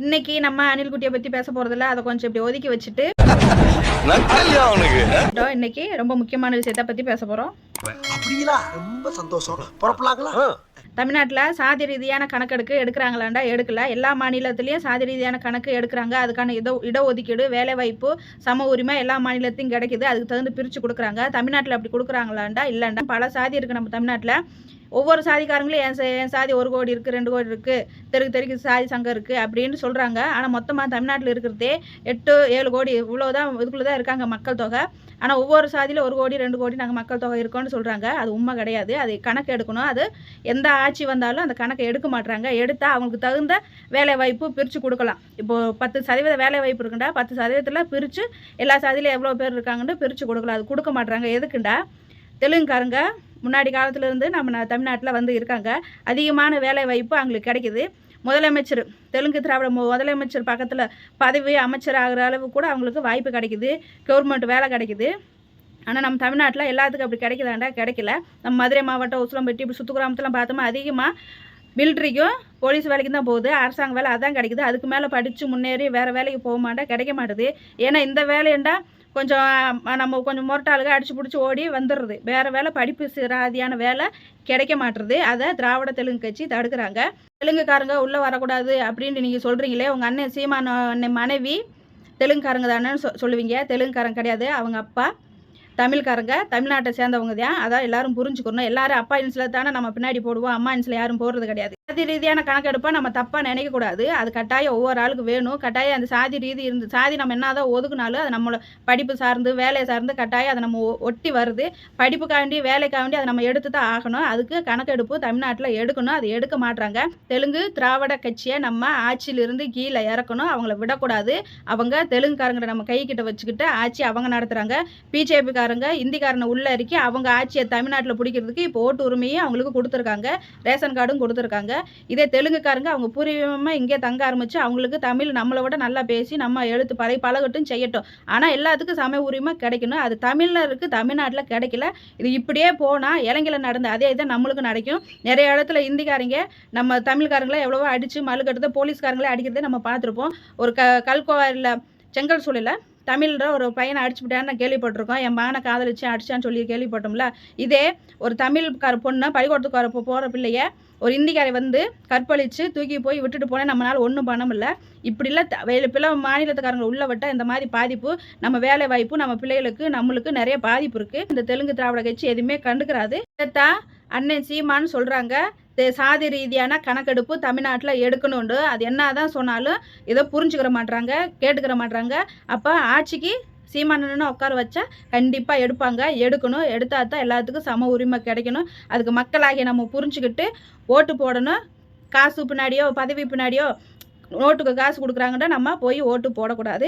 இன்னைக்கு நம்ம அணில்குட்டியை பத்தி பேச போறதில்ல. அதை கொஞ்சம் இப்படி ஒதுக்கி வச்சுட்டு. இன்னைக்கு ரொம்ப முக்கியமான விஷயத்தை பத்தி பேச போறோம். ரொம்ப சந்தோஷம். தமிழ்நாட்டில் சாதி ரீதியான கணக்கெடுக்கு எடுக்கிறாங்களாண்டா? எடுக்கல. எல்லா மாநிலத்திலையும் சாதி ரீதியான கணக்கு எடுக்கிறாங்க. அதுக்கான இட இடஒதுக்கீடு வேலைவாய்ப்பு சம உரிமை எல்லா மாநிலத்தையும் கிடைக்குது. அதுக்கு தகுந்து பிரித்து கொடுக்குறாங்க. தமிழ்நாட்டில் அப்படி கொடுக்குறாங்களாண்டா? இல்லைண்டா. பல சாதி இருக்குது நம்ம தமிழ்நாட்டில். ஒவ்வொரு சாதிக்காரங்களும் என் என் சாதி ஒரு கோடி இருக்குது ரெண்டு கோடி இருக்குது தெருக்கு தெருக்கு சாதி சங்கம் இருக்குது அப்படின்னு சொல்கிறாங்க ஆனால் மொத்தமாக தமிழ்நாட்டில் இருக்கிறதே எட்டு ஏழு கோடி இவ்வளோ தான் இதுக்குள்ளே தான் இருக்காங்க மக்கள் தொகை. ஆனால் ஒவ்வொரு சாதியில் ஒரு கோடி ரெண்டு கோடி நாங்கள் மக்கள் தொகை இருக்கோம்னு சொல்கிறாங்க அது உண்மை கிடையாது. அது கணக்கு எடுக்கணும். அது எந்த ஆட்சி வந்தாலும் அந்த கணக்கை எடுக்க மாட்டுறாங்க எடுத்தால் அவங்களுக்கு தகுந்த வேலை வாய்ப்பு பிரித்து கொடுக்கலாம். இப்போது பத்து சதவீத வேலை வாய்ப்பு இருக்குண்டா பத்து சதவீதத்தில் பிரித்து எல்லா சாதியிலும் எவ்வளோ பேர் இருக்காங்கன்னு பிரித்து கொடுக்கலாம். அது கொடுக்க மாட்டுறாங்க எதுக்குண்டா? தெலுங்குக்காரங்க முன்னாடி காலத்துலேருந்து நம்ம தமிழ்நாட்டில் வந்து இருக்காங்க. அதிகமான வேலை வாய்ப்பு அவங்களுக்கு கிடைக்குது. முதலமைச்சர் தெலுங்கு திராவிட மு- முதலமைச்சர் பக்கத்தில் பதவி அமைச்சர் ஆகிற அளவு கூட அவங்களுக்கு வாய்ப்பு கிடைக்குது. கவர்மெண்ட் வேலை கிடைக்குது. ஆனால் நம்ம தமிழ்நாட்டில் எல்லாத்துக்கும் அப்படி கிடைக்குதாண்டா? கிடைக்கல. நம்ம மதுரை மாவட்டம் உசிலம்பட்டி இப்படி சுற்று கிராமத்துலாம் பார்த்தோமா அதிகமாக மிலிட்ரிக்கும் போலீஸ் வேலைக்கு தான் போகுது. அரசாங்க வேலை அதான் கிடைக்குது. அதுக்கு மேலே படித்து முன்னேறி வேறு வேலைக்கு போக மாட்டா கிடைக்க மாட்டுது. ஏன்னா இந்த வேலையண்டா கொஞ்சம் நம்ம கொஞ்சம் முரட்டாளுக அடிச்சு பிடிச்சி ஓடி வந்துடுறது வேறு வேலை படிப்பு சிறாதியான வேலை கிடைக்க மாட்டுறது. அதை திராவிட தெலுங்கு கட்சி தடுக்கிறாங்க. தெலுங்குக்காரங்க உள்ளே வரக்கூடாது அப்படின்னு நீங்கள் சொல்கிறீங்களே உங்கள் அண்ணன் சீமான அண்ணன் மனைவி தெலுங்குக்காரங்க தானே சொ சொல்லுவீங்க. தெலுங்குக்காரங்க கிடையாது அவங்க அப்பா தமிழ்காரங்க தமிழ்நாட்டை சேர்ந்தவங்க தான். அதான் எல்லாரும் புரிஞ்சுக்கணும். எல்லாரும் அப்பா இன்சில் தானே நம்ம பின்னாடி போடுவோம். அம்மா இன்சில் யாரும் போடுறது கிடையாது. சாதி ரீதியான கணக்கெடுப்பை நம்ம தப்பாக நினைக்கக்கூடாது அது கட்டாயம் ஒவ்வொரு ஆளுக்கு வேணும். கட்டாயம் அந்த சாதி ரீதி இருந்து சாதி நம்ம என்னதான் ஒதுக்குனாலும் அது நம்மளோட படிப்பு சார்ந்து வேலையை சார்ந்து கட்டாயம் அதை நம்ம ஒ- ஒட்டி வருது. படிப்புக்காண்டி வேலைக்காண்டி அதை நம்ம எடுத்து தான் ஆகணும். அதுக்கு கணக்கெடுப்பு தமிழ்நாட்டில் எடுக்கணும். அது எடுக்க மாட்டாங்க தெலுங்கு திராவிட கட்சியை நம்ம ஆட்சியிலிருந்து கீழே இறக்கணும். அவங்கள விடக்கூடாது. அவங்க தெலுங்குக்காரங்களை நம்ம கை கிட்ட வச்சுக்கிட்டு ஆட்சி அவங்க நடத்துகிறாங்க பிஜேபிக்காரங்க இந்திக்காரனை உள்ளே இறக்கி அவங்க ஆட்சியை தமிழ்நாட்டில் பிடிக்கிறதுக்கு இப்போ ஓட்டு உரிமையும் அவங்களுக்கு கொடுத்துருக்காங்க. ரேஷன் கார்டும் கொடுத்துருக்காங்க. இதே தெலுங்குக்காரங்க அவங்க பூர்வீகமாக இங்கே தங்க ஆரம்பிச்சு அவங்களுக்கு தமிழ் நம்மளை விட நல்லா பேசி நம்ம எழுத்து பழகி பழகட்டும் செய்யட்டும். ஆனால் எல்லாத்துக்கும் சம உரிமை கிடைக்கணும். அது தமிழருக்கு தமிழ்நாட்டில் கிடைக்கல. இது இப்படியே போனால் இலங்கையில் நடந்த அதே இதை நம்மளுக்கு நடக்கும். நிறைய இடத்துல இந்திக்காரங்க நம்ம தமிழ்காரங்கள எவ்வளவோ அடித்து மழுக்கட்டுறது போலீஸ்காரங்களே அடிக்கிறதே நம்ம பார்த்துருப்போம். ஒரு க கல்கோவாரில் செங்கல் சூழலில் தமிழ்ன்ற ஒரு பையனை அடிச்சுவிட்டான்னு கேள்விப்பட்டிருக்கோம். என் மகனை காதலிச்சு அடிச்சான்னு சொல்லி கேள்விப்பட்டோம்ல. இதே ஒரு தமிழ்கார பொண்ணை பள்ளிக்கூடத்துக்கு போகிற பிள்ளைய ஒரு இந்திக்காரை வந்து கற்பழித்து தூக்கி போய் விட்டுட்டு போனால் நம்மளால் ஒன்றும் பண்ண முடியல. இப்படிலாம் த- மாநிலத்துக்காரங்களை மாநிலத்துக்காரங்க உள்ள விட்டால் இந்த மாதிரி பாதிப்பு நம்ம வேலை வாய்ப்பு நம்ம பிள்ளைகளுக்கு நம்மளுக்கு நிறைய பாதிப்பு இருக்குது இந்த தெலுங்கு திராவிட கட்சி எதுவுமே கண்டுக்கிறாது. இதைத்தான் அண்ணன் சீமான்னு சொல்கிறாங்க சாதி ரீதியான கணக்கெடுப்பு தமிழ்நாட்டில் எடுக்கணுண்டு. அது என்னதான் சொன்னாலும் இதை புரிஞ்சுக்கிற மாட்றாங்க கேட்டுக்கிற மாட்றாங்க. அப்போ ஆட்சிக்கு சீமானன்னு உட்கார வச்சா கண்டிப்பாக எடுப்பாங்க. எடுக்கணும். எடுத்தால் தான் எல்லாத்துக்கும் சம உரிமை கிடைக்கணும். அதுக்கு மக்களாகிய நம்ம புரிஞ்சுக்கிட்டு ஓட்டு போடணும். காசு பின்னாடியோ பதவி பின்னாடியோ நோட்டுக்கு காசு கொடுக்குறாங்கன்னா நம்ம போய் ஓட்டு போடக்கூடாது.